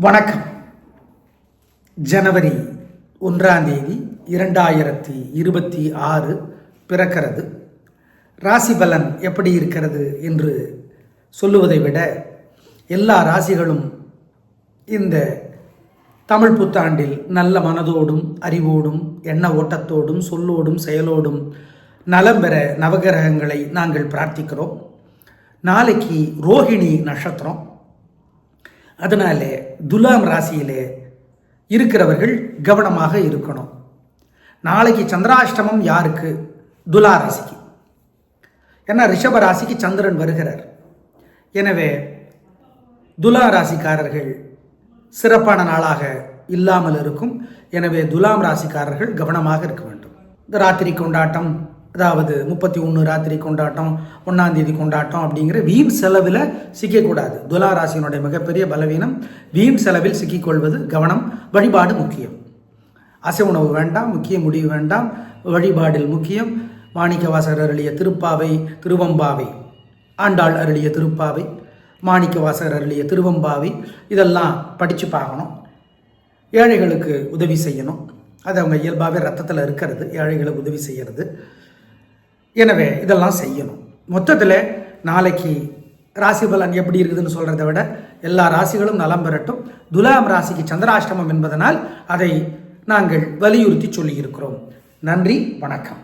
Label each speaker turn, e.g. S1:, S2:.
S1: வணக்கம். ஜனவரி ஒன்றாம் தேதி இரண்டாயிரத்தி இருபத்தி ஆறு பிறக்கிறது. ராசி பலன் எப்படி இருக்கிறது என்று சொல்லுவதை விட எல்லா ராசிகளும் இந்த தமிழ் புத்தாண்டில் நல்ல மனதோடும் அறிவோடும் எண்ண ஓட்டத்தோடும் சொல்லோடும் செயலோடும் நலம் பெற நவகிரகங்களை நாங்கள் பிரார்த்திக்கிறோம். நாளைக்கு ரோஹிணி நட்சத்திரம். அதனாலே துலாம் ராசியிலே இருக்கிறவர்கள் கவனமாக இருக்கணும். நாளைக்கு சந்திராஷ்டமம் யாருக்கு? துலா ராசிக்கு. ஏன்னா ரிஷப ராசிக்கு சந்திரன் வருகிறார். எனவே துலா ராசிக்காரர்கள் சிறப்பான நாளாக இல்லாமல் இருக்கும். எனவே துலாம் ராசிக்காரர்கள் கவனமாக இருக்க வேண்டும். இந்த ராத்திரி கொண்டாட்டம் அதாவது முப்பத்தி ஒன்று ராத்திரி கொண்டாட்டம் ஒன்றாம் தேதி கொண்டாட்டம் அப்படிங்கிற வீண் செலவில் சிக்கக்கூடாது. துலா ராசியினுடைய மிகப்பெரிய பலவீனம் வீண் செலவில் சிக்கிக்கொள்வது கவனம் வழிபாடு முக்கியம். அசை உணவு வேண்டாம் முக்கிய முடிவு வேண்டாம் வழிபாடில் முக்கியம். மாணிக்கவாசகர் அருளிய திருப்பாவை திருவம்பாவை. ஆண்டாள் அருளிய திருப்பாவை மாணிக்கவாசகர் அருளிய திருவம்பாவை இதெல்லாம் படித்து பார்க்கணும். ஏழைகளுக்கு உதவி செய்யணும். அது அவங்க இயல்பாகவே ரத்தத்தில் இருக்கிறது ஏழைகளுக்கு உதவி செய்கிறது எனவே இதெல்லாம் செய்யணும். மொத்தத்தில் நாளைக்கு ராசி பலன் எப்படி இருக்குதுன்னு சொல்கிறத விட எல்லா ராசிகளும் நலம் பெறட்டும். துலாம் ராசிக்கு சந்திராஷ்டமம் என்பதனால் அதை நாங்கள் வலியுறுத்தி சொல்லியிருக்கிறோம். நன்றி வணக்கம்.